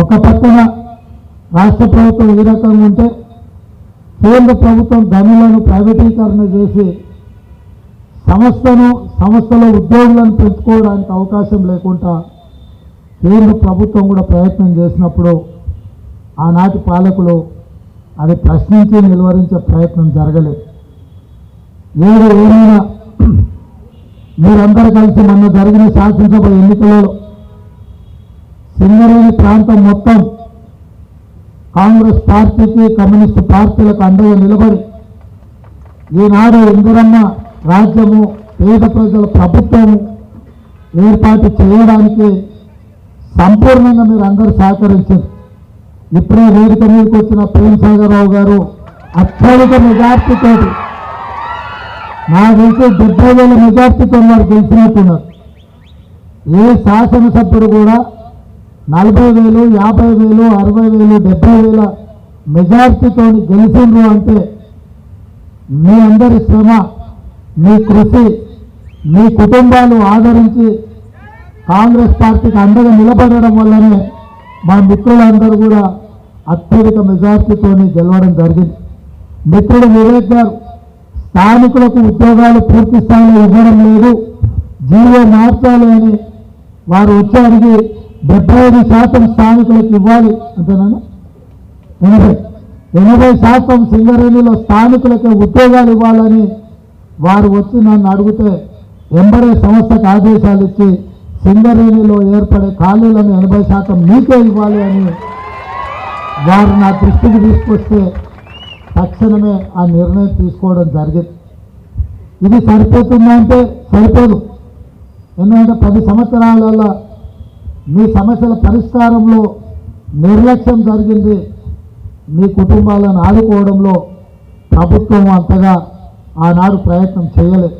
ఒక పక్కన రాష్ట్ర ప్రభుత్వం ఈ రకంగా ఉంటే కేంద్ర ప్రభుత్వం గనులను ప్రైవేటీకరణ చేసి సంస్థను సంస్థలో ఉద్యోగులను పెంచుకోవడానికి అవకాశం లేకుండా కేంద్ర ప్రభుత్వం కూడా ప్రయత్నం చేసినప్పుడు ఆనాటి పాలకులు అది ప్రశ్నించి నిలువరించే ప్రయత్నం జరగలేదు. ఏడు ఏమైనా మీరందరూ కలిసి మొన్న జరిగిన శాసనసభ ఎన్నికలలో సింగరేణి ప్రాంతం మొత్తం కాంగ్రెస్ పార్టీకి కమ్యూనిస్టు పార్టీలకు అండగా నిలబడి ఈనాడు ఇందిరమ్మ రాజ్యము పేద ప్రజల ప్రభుత్వము ఏర్పాటు చేయడానికి సంపూర్ణంగా మీరు అందరూ సహకరించారు. ఇప్పుడే వేదిక మీదకి వచ్చిన ప్రేమసాగరరావు గారు అత్యధిక మెజార్టీతో నాకు తెలిసి డెబ్బై వేల మెజార్టీతో వారు గెలిచినట్టున్నారు. ఏ శాసనసభ్యుడు కూడా నలభై వేలు యాభై వేలు అరవై వేలు డెబ్బై వేల మెజార్టీతో గెలిచిండ్రు అంటే మీ అందరి శ్రమ మీ కృషి మీ కుటుంబాలు ఆదరించి కాంగ్రెస్ పార్టీకి అండగా నిలబడడం వల్లనే మా మిత్రులందరూ కూడా అత్యధిక మెజార్టీతో గెలవడం జరిగింది. మిత్రుడు వివేక్ గారు స్థానికులకు ఉద్యోగాలు పూర్తి స్థాయిలో ఇవ్వడం లేదు. జీవో మార్చాలి అని వారు వచ్చి అడిగి డెబ్బై ఐదు శాతం స్థానికులకు ఇవ్వాలి. అంతేనా ఎనభై. ఎనభై శాతం సింగరేణిలో స్థానికులకే ఉద్యోగాలు ఇవ్వాలని వారు వచ్చి నన్ను అడిగితే ఎంబడే సంస్థకు ఆదేశాలు ఇచ్చి సింగరేణిలో ఏర్పడే ఖాళీలను ఎనభై శాతం మీకే ఇవ్వాలి అని వారు నా దృష్టికి తీసుకొస్తే తక్షణమే ఆ నిర్ణయం తీసుకోవడం జరిగింది. ఇది సరిపోతుందంటే సరిపోదు. ఎందుకంటే పది సంవత్సరాలలో మీ సమస్యల పరిష్కారంలో నిర్లక్ష్యం జరిగింది. మీ కుటుంబాలను ఆదుకోవడంలో ప్రభుత్వం అంతగా ఆనాడు ప్రయత్నం చేయలేదు.